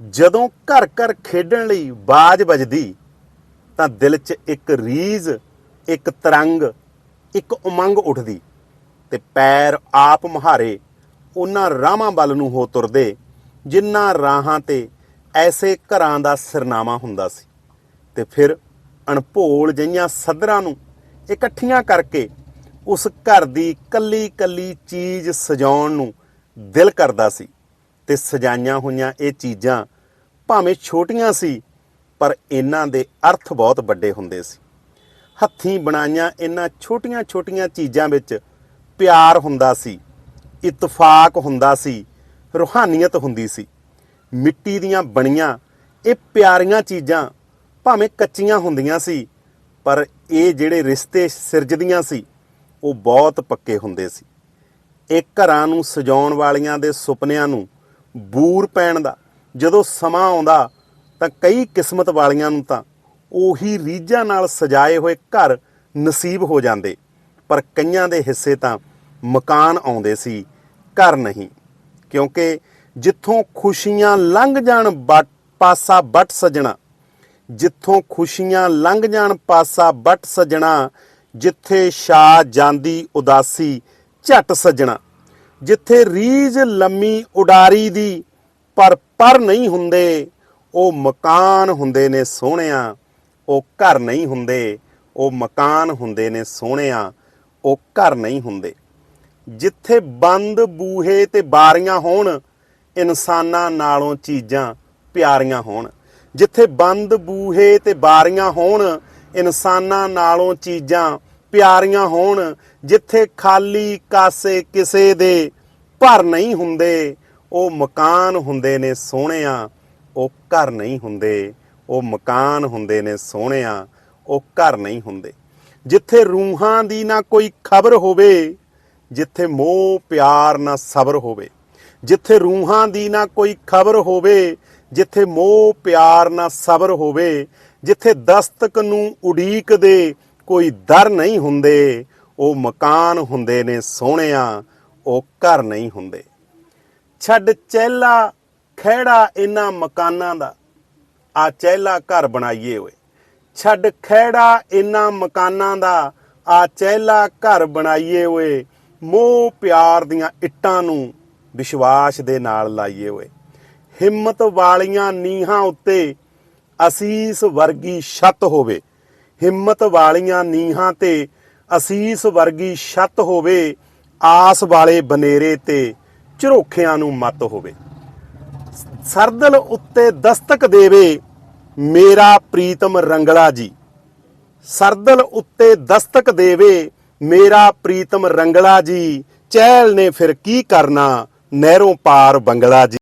ਜਦੋਂ ਘਰ ਘਰ ਖੇਡਣ ਲਈ ਬਾਜ ਵੱਜਦੀ, ਤਾਂ ਦਿਲ 'ਚ ਇੱਕ ਰੀਜ਼ ਇੱਕ ਤਰੰਗ, ਇੱਕ ਉਮੰਗ ਉੱਠਦੀ ਤੇ ਪੈਰ ਆਪ ਮੁਹਾਰੇ ਉਹਨਾਂ ਰਾਹਾਂ ਵੱਲ ਨੂੰ ਹੋ ਤੁਰਦੇ, ਜਿਨ੍ਹਾਂ ਰਾਹਾਂ ਤੇ ਐਸੇ ਘਰਾਂ ਦਾ ਸਿਰਨਾਮਾ ਹੁੰਦਾ ਸੀ। ਤੇ ਫਿਰ ਅਣਭੋਲ ਜਈਆਂ ਸਦਰਾਂ ਨੂੰ ਇਕੱਠੀਆਂ ਕਰਕੇ ਉਸ ਘਰ ਦੀ ਕੱਲੀ ਕੱਲੀ ਚੀਜ਼ ਸਜਾਉਣ ਨੂੰ ਦਿਲ ਕਰਦਾ ਸੀ। ਤੇ ਸਜਾਈਆਂ ਹੋਈਆਂ ਇਹ ਚੀਜ਼ਾਂ ਭਾਵੇਂ ਛੋਟੀਆਂ ਸੀ, ਪਰ ਇਹਨਾਂ ਦੇ ਅਰਥ ਬਹੁਤ ਵੱਡੇ ਹੁੰਦੇ ਸੀ। ਹੱਥੀਂ ਬਣਾਈਆਂ ਇਹਨਾਂ ਛੋਟੀਆਂ-ਛੋਟੀਆਂ ਚੀਜ਼ਾਂ ਵਿੱਚ ਪਿਆਰ ਹੁੰਦਾ ਸੀ, ਇਤਫਾਕ ਹੁੰਦਾ ਸੀ, ਰੂਹਾਨੀਅਤ ਹੁੰਦੀ ਸੀ। ਮਿੱਟੀ ਦੀਆਂ ਬਣੀਆਂ ਇਹ ਪਿਆਰੀਆਂ ਚੀਜ਼ਾਂ ਭਾਵੇਂ ਕੱਚੀਆਂ ਹੁੰਦੀਆਂ ਸੀ, ਪਰ ਇਹ ਜਿਹੜੇ ਰਿਸ਼ਤੇ ਸਿਰਜਦੀਆਂ ਸੀ, ਉਹ ਬਹੁਤ ਪੱਕੇ ਹੁੰਦੇ ਸੀ। ਇਹ ਘਰਾਂ ਨੂੰ ਸਜਾਉਣ ਵਾਲੀਆਂ ਦੇ ਸੁਪਨਿਆਂ ਨੂੰ ਬੂਰ ਪੈਣ ਦਾ। ਜਦੋਂ ਸਮਾਂ ਆਉਂਦਾ ਤਾਂ ਕਈ ਕਿਸਮਤ ਵਾਲੀਆਂ ਨੂੰ ਤਾਂ ਉਹੀ ਰੀਝਾਂ ਨਾਲ ਸਜਾਏ ਹੋਏ ਘਰ ਨਸੀਬ ਹੋ ਜਾਂਦੇ। ਪਰ ਕਈਆਂ ਦੇ ਹਿੱਸੇ ਤਾਂ ਮਕਾਨ ਆਉਂਦੇ ਸੀ, ਘਰ ਨਹੀਂ। ਕਿਉਂਕਿ ਜਿੱਥੋਂ ਖੁਸ਼ੀਆਂ ਲੰਘ ਜਾਣ ਬਟ, ਪਾਸਾ ਬਟ ਸਜਣਾ, ਜਿੱਥੋਂ ਖੁਸ਼ੀਆਂ ਲੰਘ ਜਾਣ ਪਾਸਾ ਬਟ ਸਜਣਾ, ਜਿੱਥੇ ਛਾ ਜਾਂਦੀ ਉਦਾਸੀ ਝਟ ਸਜਣਾ। ਜਿੱਥੇ ਰੀਝ ਲੰਮੀ ਉਡਾਰੀ ਦੀ ਪਰ ਪਰ ਨਹੀਂ ਹੁੰਦੇ, ਉਹ ਮਕਾਨ ਹੁੰਦੇ ਨੇ ਸੋਹਣਿਆ, ਉਹ ਘਰ ਨਹੀਂ ਹੁੰਦੇ, ਉਹ ਮਕਾਨ ਹੁੰਦੇ ਨੇ ਸੋਹਣਿਆ, ਉਹ ਘਰ ਨਹੀਂ ਹੁੰਦੇ। ਜਿੱਥੇ ਬੰਦ ਬੂਹੇ ਤੇ ਬਾਰੀਆਂ ਹੋਣ, ਇਨਸਾਨਾਂ ਨਾਲੋਂ ਚੀਜ਼ਾਂ ਪਿਆਰੀਆਂ ਹੋਣ। ਜਿੱਥੇ ਬੰਦ ਬੂਹੇ ਤੇ ਬਾਰੀਆਂ ਹੋਣ, ਇਨਸਾਨਾਂ ਨਾਲੋਂ ਚੀਜ਼ਾਂ ਪਿਆਰੀਆਂ ਹੋਣ, ਜਿੱਥੇ ਖਾਲੀ ਕਾਸੇ ਕਿਸੇ ਦੇ ਭਰ ਨਹੀਂ ਹੁੰਦੇ। ਉਹ ਮਕਾਨ ਹੁੰਦੇ ਨੇ ਸੋਹਣਿਆ, ਉਹ ਘਰ ਨਹੀਂ ਹੁੰਦੇ। ਉਹ ਮਕਾਨ ਹੁੰਦੇ ਨੇ ਸੋਹਣਿਆ, ਉਹ ਘਰ ਨਹੀਂ ਹੁੰਦੇ। ਜਿੱਥੇ ਰੂਹਾਂ ਦੀ ਨਾ ਕੋਈ ਖਬਰ ਹੋਵੇ, ਜਿੱਥੇ ਮੋਹ ਪਿਆਰ ਨਾ ਸਬਰ ਹੋਵੇ। ਜਿੱਥੇ ਰੂਹਾਂ ਦੀ ਨਾ ਕੋਈ ਖਬਰ ਹੋਵੇ, ਜਿੱਥੇ ਮੋਹ ਪਿਆਰ ਨਾ ਸਬਰ ਹੋਵੇ। ਜਿੱਥੇ ਦਸਤਕ ਨੂੰ ਉਡੀਕ ਦੇ ਕੋਈ ਦਰ ਨਹੀਂ ਹੁੰਦੇ, ਉਹ ਮਕਾਨ ਹੁੰਦੇ ਨੇ ਸੋਹਣਿਆ, ਉਹ ਘਰ ਨਹੀਂ ਹੁੰਦੇ। ਛੱਡ ਚਹਿਲਾ ਖਹਿੜਾ ਇਹਨਾਂ ਮਕਾਨਾਂ ਦਾ, ਆ ਚਹਿਲਾ ਘਰ ਬਣਾਈਏ ਓਏ। ਛੱਡ ਖਹਿੜਾ ਇਹਨਾਂ ਮਕਾਨਾਂ ਦਾ, ਆ ਚਹਿਲਾ ਘਰ ਬਣਾਈਏ ਓਏ। ਮੋਹ ਪਿਆਰ ਦੀਆਂ ਇੱਟਾਂ ਨੂੰ ਵਿਸ਼ਵਾਸ ਦੇ ਨਾਲ ਲਾਈਏ ਓਏ। ਹਿੰਮਤ ਵਾਲੀਆਂ ਨੀਹਾਂ ਉੱਤੇ ਅਸੀਸ ਵਰਗੀ ਛੱਤ ਹੋਵੇ। ਹਿੰਮਤ ਵਾਲੀਆਂ ਨੀਹਾਂ ਤੇ ਅਸੀਸ ਵਰਗੀ ਛੱਤ ਹੋਵੇ, ਆਸ ਵਾਲੇ ਬਨੇਰੇ ਤੇ ਝਰੋਖਿਆਂ ਨੂੰ ਮਤ ਹੋਵੇ। ਸਰਦਲ ਉੱਤੇ ਦਸਤਕ ਦੇਵੇ, ਮੇਰਾ ਪ੍ਰੀਤਮ ਰੰਗਲਾ ਜੀ। ਸਰਦਲ ਉੱਤੇ ਦਸਤਕ ਦੇਵੇ, ਮੇਰਾ ਪ੍ਰੀਤਮ ਰੰਗਲਾ ਜੀ। ਚਹਿਲ ਨੇ ਫਿਰ ਕੀ ਕਰਨਾ, ਨਹਿਰੋਂ ਪਾਰ ਬੰਗਲਾ ਜੀ।